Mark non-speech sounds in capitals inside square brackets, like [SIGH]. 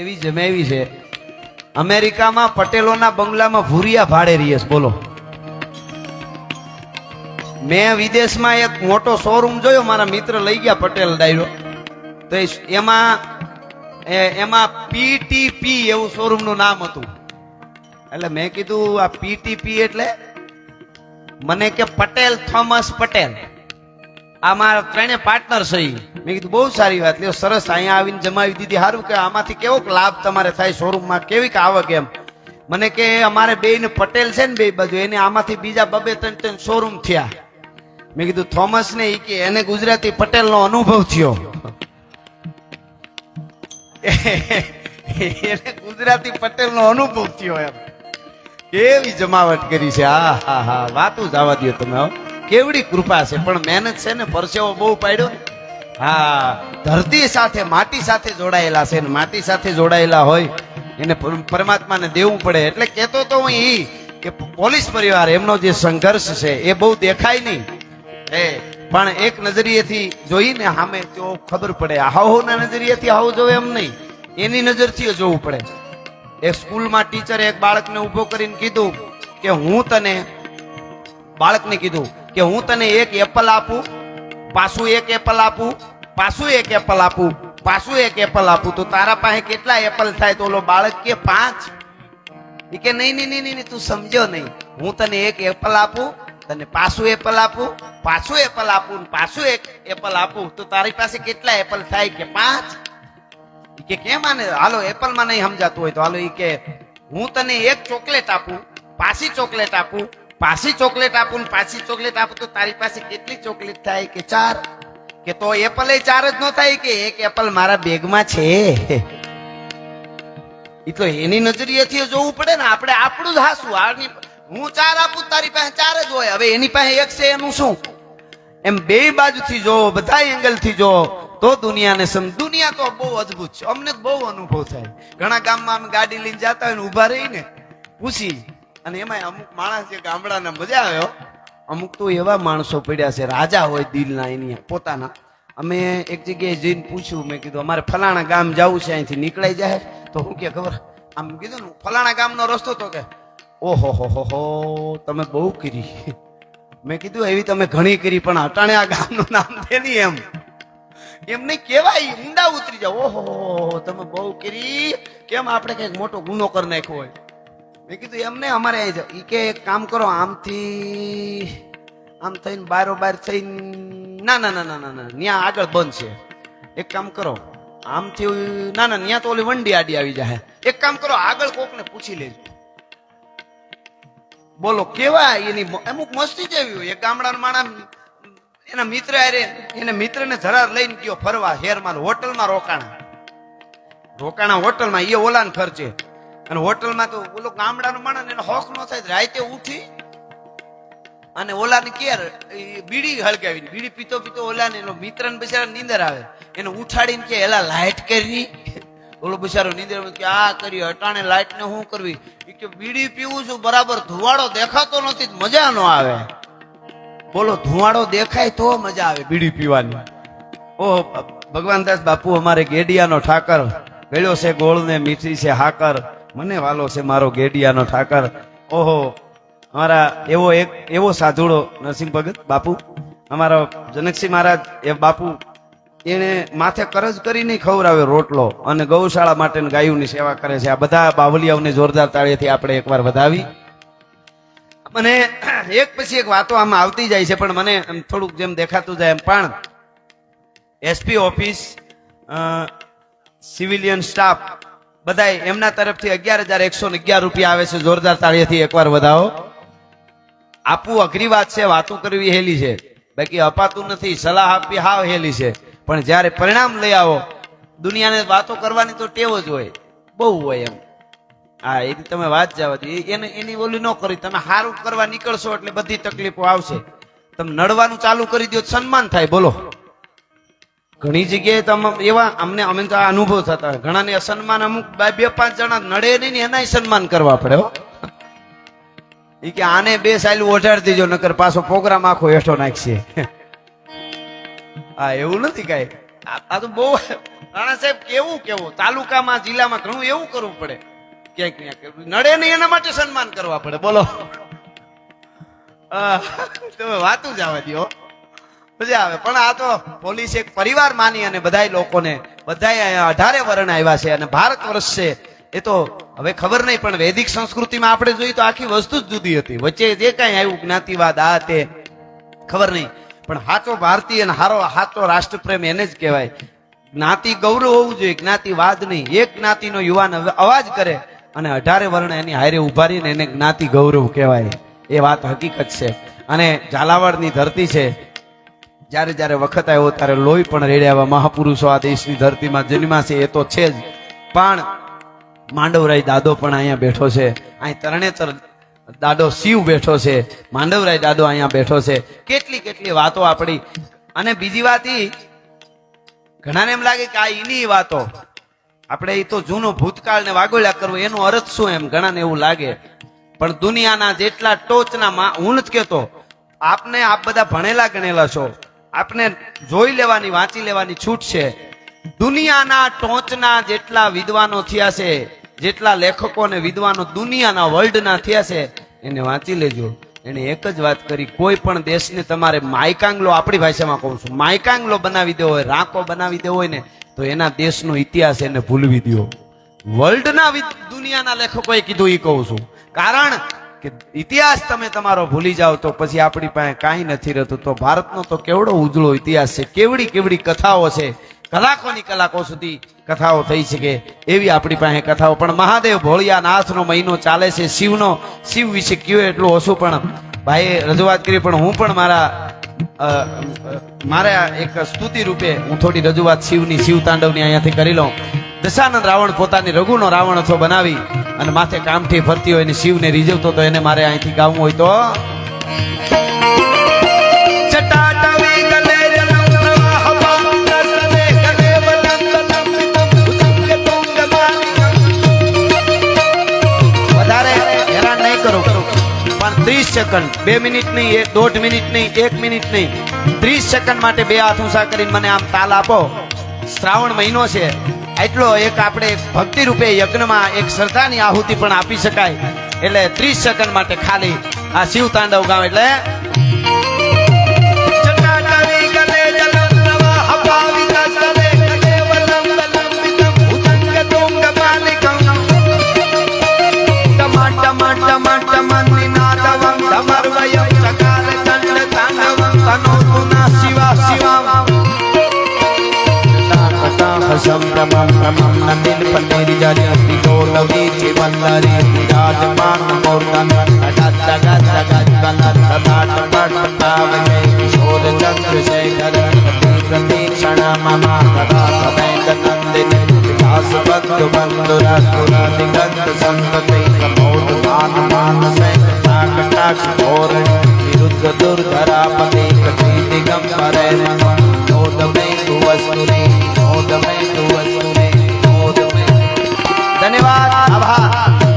એવી જમાવી છે. અમેરિકામાં પટેલોના બંગલામાં ભૂરિયા ભાડે રહીએ બોલો. મેં વિદેશમાં એક મોટો શોરૂમ જોયો, મારા મિત્ર લઈ ગયા પટેલ ડાયરો. તો એમાં એમાં પીટીપી એવું શોરૂમનું નામ હતું. એટલે મેં કીધું, આ પીટીપી એટલે? મને કે પટેલ થોમસ પટેલ. આ મારા ત્રણે પાર્ટનર છે મેં કીધું, બહુ સારી વાત. લ્યો, સરસ. અહીંયા આવીને જમાવી દીધી. સારું કે આમાંથી કેવો લાભ તમારે થાય શોરૂમમાં કેવી આવક એમ? મને કે, અમારે બે પટેલ છે ને બે બાજુ, એને આમાંથી બીજા બબે ત્રણ ત્રણ શોરૂમ થયા. મેં કીધું થોમસ ને એ કે, એને ગુજરાતી પટેલ નો અનુભવ થયો. [LAUGHS] એને ગુજરાતી પટેલ નો અનુભવ થયો એમ. કેવી જમાવટ કરી છે. હા હા હા વાતું જ આવવા દો તમે, હો. કેવડી કૃપા છે. પણ મહેનત છે ને, પરસેવો બહુ પાડ્યો. હા, ધરતી સાથે, માટી સાથે જોડાયેલા છે ને, માટી સાથે જોડાયેલા હોય, એને પરમાત્માને દેવું પડે. એટલે કહેતો તો હું એ કે પોલીસ પરિવાર, એમનો જે સંઘર્ષ છે, એ બહુ દેખાય નહીં. એ, પણ એક નજરિયેથી જોઈને સામે તો ખબર પડે. હાહુના નજરિયેથી હાવ જોવે એમ નહીં. એની નજરથી જોવું પડે. એક સ્કૂલમાં ટીચરે એક બાળકને ઊભો કરીને કીધું કે હું તને, બાળકને કીધું કે હું તને એક એપલ આપું, પાછું એક એપલ આપું, પાછું એક એપલ આપું, પાછું એક એપલ આપું. તો તારા પાસે કેટલા એપલ થાય તો ઓલો બાળક કે પાંચ? એ કે નહીં નહીં નહીં નહીં, તું સમજ્યો નહીં. હું તને એક એપલ આપું, તને પાછું એપલ આપું, પાછું એપલ આપું પાછું એક એપલ આપું. તો તારી પાસે કેટલા એપલ થાય કે પાંચ? કે કેમ આને? હાલો એપલમાં નહીં સમજાતું હોય તો હાલો એ કે, હું તને એક ચોકલેટ આપું, પાછી ચોકલેટ આપું પાછી ચોકલેટ આપું ને પાછી ચોકલેટ આપું તો તારી પાસે કેટલી ચોકલેટ થાય કે ચાર? કે તો એપલ એ ચાર જ ન થાય કે એક એપલ મારા બેગમાં છે? તો એની નજરિયેથી જોવું પડે ને, આપણે આપણું જ હાસું આની હું ચાર આપું, તારી પાસે ચાર જ હોય. હવે એની પાસે એક છે, એનું શું? એમ બે બાજુથી જો બધા એંગલથી જો, તો દુનિયાને સમ, દુનિયા તો બહુ અદ્ભુત છે. અમને બહુ અનુભવ થાય. ઘણા ગામમાં અમે ગાડી લઈને જતા હોય ને, ઊભા રહીને, પૂછી અને એમાં અમુક માણસ જે ગામડાના મજા આવ્યો અમુક તો એવા માણસો પડ્યા છે, રાજા હોય દિલના એની, પોતાના. અમે એક જગ્યાએ જઈને પૂછ્યું, મેં કીધું, અમારે ફલાણા ગામ જવું છે, અહીંથી નીકળાઈ જાય? તો હું કે, ખબર, આમ કીધું ને, ફલાણા ગામનો રસ્તો તો કે. ઓહો, હો હો હો, તમે બહુ કરી. મેં કીધું, એવી તમે ઘણી કરી, પણ અટાણે આ ગામનું નામ છે નહીં એમ. નહીં કેવાય ઊંડા ઉતરી જાવ ઓહો તમે બહુ કરી. કેમ? આપણે કંઈક મોટો ગુનો કરી નાખ્યો હોય. મેં કીધું એમ નહીં અમારે એ કે, એક કામ કરો, આમથી, આમ થઈને બારો બાર થઈને, ના ના ના ના ના ના ત્યાં આગળ બંધ છે. એક કામ કરો, આમથી ના ના ત્યાં તો ઓલી વંડી આડી આવી જાય એક કામ કરો, આગળ કોકને પૂછી લેજો. બોલો, કેવા એની અમુક મસ્તી જેવી હોય. એક ગામડાના માણસ, એના મિત્ર અરે એને મિત્રને ધરાર લઈને ગયો ફરવા શહેરમાં હોટલમાં રોકાણા. રોકાણા હોટલમાં એ ઓલાને ખર્ચે અને હોટલમાં તો ઓલો ગામડાનો માણસ એને હોક ન થાય, રાતે ઉઠી અને ઓલાને કેર બીડી હળગાવી બીડી પીતો પીતો ઓલાને એનો મિત્રને બિચારા નીંદર આવે. એને ઉઠાડીને કે એલા લાઇટ કરી. ઓલો બિચારો નીંદર કે આ કરી, અટાણે લાઈટ ને શું કરવી? એ કે બીડી પીવું છું, બરાબર ધુવાડો દેખાતો નથી, મજા ન આવે. બોલો, ધુવાડો દેખાય તો મજા આવે બીડી પીવાની. ઓહ, ભગવાનદાસ બાપુ અમારે ગેડિયાનો ઠાકર, ગળ્યો છે ગોળ ને મીઠી છે હાકર. મને વાલો છે મારો ગેડિયાનો ઠાકર. ઓહો, અમારા એવો એક, એવો સાધુડો નરસિંહ ભગત, બાપુ. અમારો જનકસિંહ મહારાજ, એ બાપુ, એને માથે કરજ કરીને ખવડાવ્યો રોટલો અને ગૌશાળા માટે ગાયોની સેવા કરે છે. આ બધા બાવલિયાઓને જોરદાર તાળીથી આપણે એકવાર વધાવી. મને એક પછી એક વાતો આમાં આવતી જાય છે, પણ મને થોડુંક જેમ દેખાતું જાય એમ. પણ એસપી ઓફિસ સિવિલિયન સ્ટાફ બધાય એમના તરફથી અગિયાર હજાર એકસો અગિયાર રૂપિયા આવે છે. જોરદાર તાળીથી એકવાર વધાવો. આપવું અઘરી વાત છે, વાતો કરવી હેલી છે. બાકી અપાતું નથી, સલાહ આપવી હાવ હેલી છે. પણ જ્યારે પરિણામ લઈ આવો, દુનિયાને વાતો કરવાની તો ટેવ જ હોય. બહુ હોય એમ. હા, એની તમે વાત જવા. દો એને એની ઓલી ન કરી. તમે સારું કરવા નીકળશો એટલે બધી તકલીફો આવશે. તમે નડવાનું ચાલુ કરી દો સન્માન થાય. બોલો. ઘણી જગ્યાએ તમે એવા અમને અમે તો અનુભવ થતા. ઘણાને અસન્માન અમુક બે- પાંચ જણા નડે નહીં એનાય સન્માન કરવા પડે હો. એ કે આને બે સાયલું ઓઢાડી દેજો, નકર પાછો પ્રોગ્રામ આખો હેઠો નાખશે. હા, એવું નથી કાંઈ. આ તો બહુ રાણા સાહેબ કેવું કેવું? તાલુકામાં, જિલ્લામાં ઘણું એવું કરવું પડે. ક્યાંક ક્યાંક. નડે નહીં એના માટે સન્માન કરવા પડે. બોલો. તમે વાતું જ આવવા દ્યો. મજા આવે. પણ આ તો પોલીસ એક પરિવાર માની અને બધાય લોકોને, બધાય અઢારે વર્ણ આવ્યા છે અને ભારત વર્ષ છે. એ તો હવે ખબર નહીં, પણ વૈદિક સંસ્કૃતિમાં આપણે જોઈએ તો આખી વસ્તુ જ જુદી હતી. વચ્ચે જે કાંઈ આવ્યું, જ્ઞાતિવાદ, આ તે, ખબર નહીં. પણ હાચો ભારતીય અને હારો, હાચો રાષ્ટ્રપ્રેમ એને જ કહેવાય. જ્ઞાતિ ગૌરવ હોવું જોઈએ, જ્ઞાતિવાદ નહીં. એક જ્ઞાતિનો યુવાન હવે અવાજ કરે અને અઢારે વર્ણ એની હારે ઊભા રહીને એને જ્ઞાતિ ગૌરવ કહેવાય. એ વાત હકીકત છે. અને ઝાલાવાડની ધરતી છે. જ્યારે જ્યારે વખત આવ્યો ત્યારે લોહી પણ રેડ્યા મહાપુરુષો આ દેશની ધરતીમાં જન્મ્યા છે, એ તો છે જ. પણ માંડવરાય દાદો પણ અહીંયા બેઠો છે. અહીં તરણેતર દાદો શિવ બેઠો છે. માંડવરાય દાદો અહીંયા બેઠો છે. કેટલી કેટલી વાતો આપણી. અને બીજી વાત એ ઘણાને એમ લાગે કે આ એની વાતો. આપણે એ તો જૂનો ભૂતકાળ ને વાગોળ્યા કરવું, એનો અર્થ શું એમ? ઘણાને એવું લાગે. પણ દુનિયાના જેટલા ટોચના હું જ કહેતો. આપને આપ બધા ભણેલા ગણેલા છો. આપને જોઈ લેવાની, વાંચી લેવાની છૂટ છે. દુનિયાના ટોચના જેટલા વિદ્વાનો થયા છે, જેટલા લેખકો અને વિદ્વાનો દુનિયાના વર્લ્ડના થયા છે, એને વાંચી લેજો. એને એક જ વાત કરી, કોઈ પણ દેશને તમારે માયકાંગલો, આપણી ભાષામાં કહું છું, માયકાંગલો બનાવી દેવો હોય, રાંકો બનાવી દેવો હોય ને, તો એના દેશનો ઇતિહાસ એને ભૂલવી દો વર્લ્ડના દુનિયાના લેખકોએ કીધું એ કહું છું. કારણ કે ઇતિહાસ તમે તમારો ભૂલી જાઓ તો પછી આપણી પાસે કાંઈ નથી રહેતું. તો ભારતનો તો કેવડો ઉજળો ઇતિહાસ છે. કેવડી કેવડી કથાઓ છે. કલાકોની કલાકો સુધી કથાઓ થઈ શકે એવી આપણી પાસે કથાઓ. પણ મહાદેવ ભોળિયાનાથનો મહિનો ચાલે છે. શિવનો, શિવ વિશે કયો એટલું ઓછું પણ ભાઈએ રજૂઆત કરી, પણ હું પણ મારા મારા એક સ્તુતિ રૂપે હું થોડી રજૂઆત શિવની, શિવ તાંડવની અહીંયાથી કરી લઉં. દશાનંદ રાવણ પોતાની રઘુનો રાવણ હતો બનાવી અને માથે કામઠી ફરતી હોય ને શિવને રીઝવતો તો એને મારે અહીંથી ગાવું હોય તો? ત્રીસ સેકન્ડ બે મિનિટ નહીં, એક દોઢ મિનિટ નહીં, એક મિનિટ નહીં. ત્રીસ સેકન્ડ માટે બે હાથ ઊંચા કરીને મને આમ તાલ આપો. શ્રાવણ મહિનો છે. એટલો એક આપણે ભક્તિ રૂપે યજ્ઞમાં એક શ્રદ્ધાની આહુતિ પણ આપી શકાય. એટલે ત્રીસ સેકન્ડ માટે ખાલી આ શિવ તાંડવ ગામ એટલે शब्द मम मम न दिल पर तेरी जारी अपनी तो लगी जीवन लरी राज पान और गन अटक लगत लगत गलत बाट पट पाव जय किशोर चंद्र शेखर प्रतीक्षण मम कदा समय नंदिन विकास भक्त बंधु रसुरा दिगंत संतति प्रमोद मान मान से कटाक टाक धोरण विरुद्ध दुर्धरा पति कथी दिगंबर नमो नोद में कुवस्तुरी तो गमे तो वस्तुने तो में धन्यवाद आभार।